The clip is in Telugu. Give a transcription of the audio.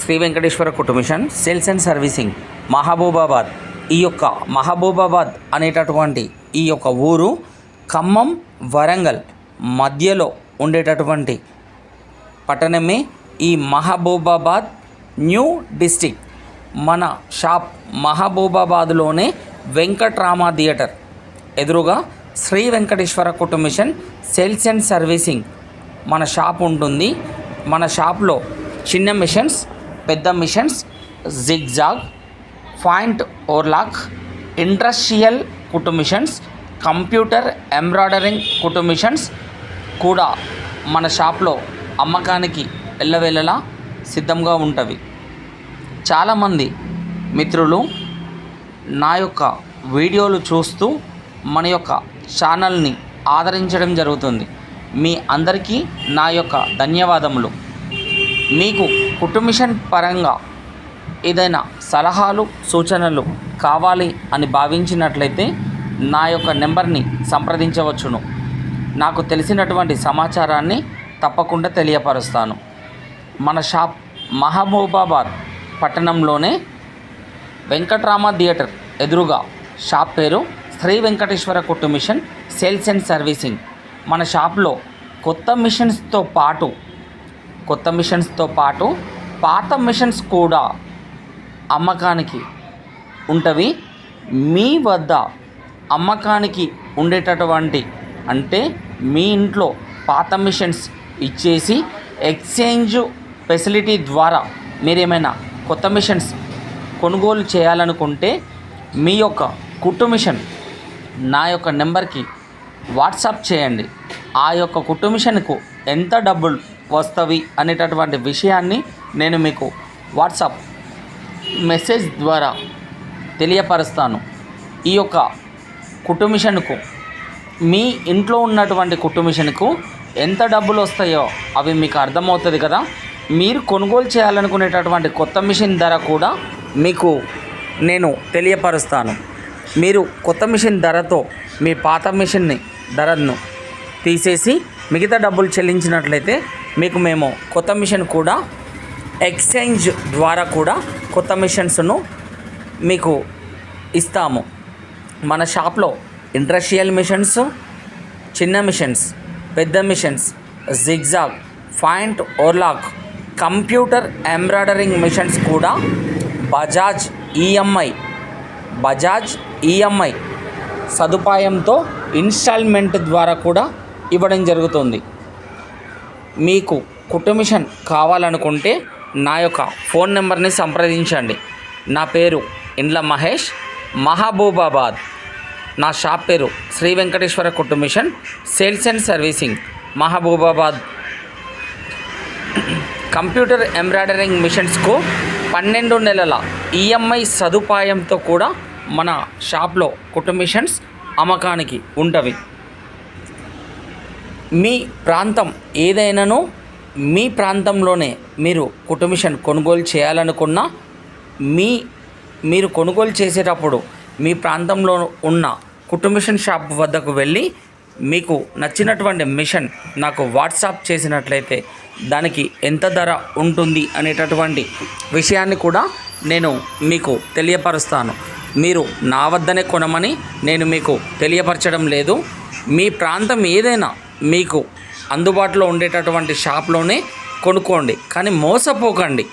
శ్రీ వెంకటేశ్వర కుటుంబిషన్ సేల్స్ అండ్ సర్వీసింగ్ మహబూబాబాద్. ఈ యొక్క మహబూబాబాద్ అనేటటువంటి ఈ యొక్క ఊరు ఖమ్మం వరంగల్ మధ్యలో ఉండేటటువంటి పట్టణమే ఈ మహబూబాబాద్ న్యూ డిస్టిక్. మన షాప్ మహబూబాబాద్లోనే వెంకట్రామ థియేటర్. ఎదురుగా శ్రీ వెంకటేశ్వర కుటుంబిషన్ సేల్స్ అండ్ సర్వీసింగ్ మన షాప్ ఉంటుంది. మన షాప్లో చిన్న మిషన్స్ పెద్ద machines zigzag point overlock industrial కుట్టు మిషన్స్ కంప్యూటర్ ఎంబ్రాయిడరింగ్ కుట్టు మిషన్స్ కూడా మన షాప్లో అమ్మకానికి ఎల్లవేళలా సిద్ధంగా ఉంటవి. చాలామంది మిత్రులు నా యొక్క వీడియోలు చూస్తూ మన యొక్క ఛానల్ని ఆదరించడం జరుగుతుంది. మీ అందరికీ నా యొక్క ధన్యవాదములు. మీకు కుటుంబిషన్ పరంగా ఏదైనా సలహాలు సూచనలు కావాలి అని భావించినట్లయితే నా యొక్క నెంబర్ని సంప్రదించవచ్చును. నాకు తెలిసినటువంటి సమాచారాన్ని తప్పకుండా తెలియపరుస్తాను. మన షాప్ మహబూబాబాద్ పట్టణంలోనే వెంకట్రామ థియేటర్ ఎదురుగా షాప్ పేరు శ్రీ వెంకటేశ్వర కుట్టు మిషన్ సేల్స్ అండ్ సర్వీసింగ్. మన షాప్లో కొత్త మిషన్స్తో పాటు కొత్త మిషన్స్తో పాటు పాత మిషన్స్ కూడా అమ్మకానికి ఉంటవి. మీ వద్ద అమ్మకానికి ఉండేటటువంటి అంటే మీ ఇంట్లో పాత మిషన్స్ ఇచ్చేసి ఎక్స్చేంజ్ ఫెసిలిటీ ద్వారా మీరేమైనా కొత్త మిషన్స్ కొనుగోలు చేయాలనుకుంటే మీ యొక్క కుట్టు మిషన్ నా యొక్క నెంబర్కి వాట్సాప్ చేయండి. ఆ యొక్క కుట్టు మిషన్కు ఎంత డబ్బులు వస్తవి అనేటటువంటి విషయాన్ని నేను మీకు వాట్సాప్ మెసేజ్ ద్వారా తెలియపరుస్తాను. ఈ యొక్క కుటుంబిషన్కు మీ ఇంట్లో ఉన్నటువంటి కుటుంబిషన్కు ఎంత డబ్బులు వస్తాయో అవి మీకు అర్థమవుతుంది కదా. మీరు కొనుగోలు చేయాలనుకునేటటువంటి కొత్త మిషన్ ధర కూడా మీకు నేను తెలియపరుస్తాను. మీరు కొత్త మిషన్ ధరతో మీ పాత మిషన్ని ధరను తీసేసి మిగతా డబ్బులు చెల్లించినట్లయితే మీకు మేము కొత్త మిషన్ కూడా ఎక్స్చేంజ్ ద్వారా కూడా కొత్త మిషన్స్ను మీకు ఇస్తాము. మన షాప్లో ఇండస్ట్రియల్ మిషన్స్ చిన్న మిషన్స్ పెద్ద machines zigzag point overlock computer embroidering machines కూడా బజాజ్ ఈఎంఐ బజాజ్ ఈఎంఐ సదుపాయంతో ఇన్స్టాల్మెంట్ ద్వారా కూడా ఇవ్వడం జరుగుతుంది. మీకు కుటుంబిషన్ కావాలనుకుంటే నా యొక్క ఫోన్ నెంబర్ని సంప్రదించండి. నా పేరు ఇండ్ల మహేష్ మహబూబాబాద్. నా షాప్ పేరు Shri Venkateswara కుటుంబిషన్ sales and servicing Mahabubabad. Computer embroidering మిషన్స్కు పన్నెండు నెలల ఈఎంఐ సదుపాయంతో కూడా మన షాప్లో కుటుంబిషన్స్ అమ్మకానికి ఉంటవి మీ ప్రాంతం ఏదైనాను మీ ప్రాంతంలోనే మీరు కుటుంబిషన్ కొనుగోలు చేయాలనుకున్నా మీ మీరు కొనుగోలు చేసేటప్పుడు మీ ప్రాంతంలో ఉన్న కుటుంబిషన్ షాప్ వద్దకు వెళ్ళి మీకు నచ్చినటువంటి మిషన్ నాకు వాట్సాప్ చేసినట్లయితే దానికి ఎంత ధర ఉంటుంది అనేటటువంటి విషయాన్ని కూడా నేను మీకు తెలియపరుస్తాను. మీరు నా వద్దనే కొనమని నేను మీకు తెలియపరచడం లేదు. మీ ప్రాంతం ఏదైనా మీకు అందుబాటులో ఉండేటటువంటి షాప్లోనే కొనుక్కోండి. కానీ మోసపోకండి.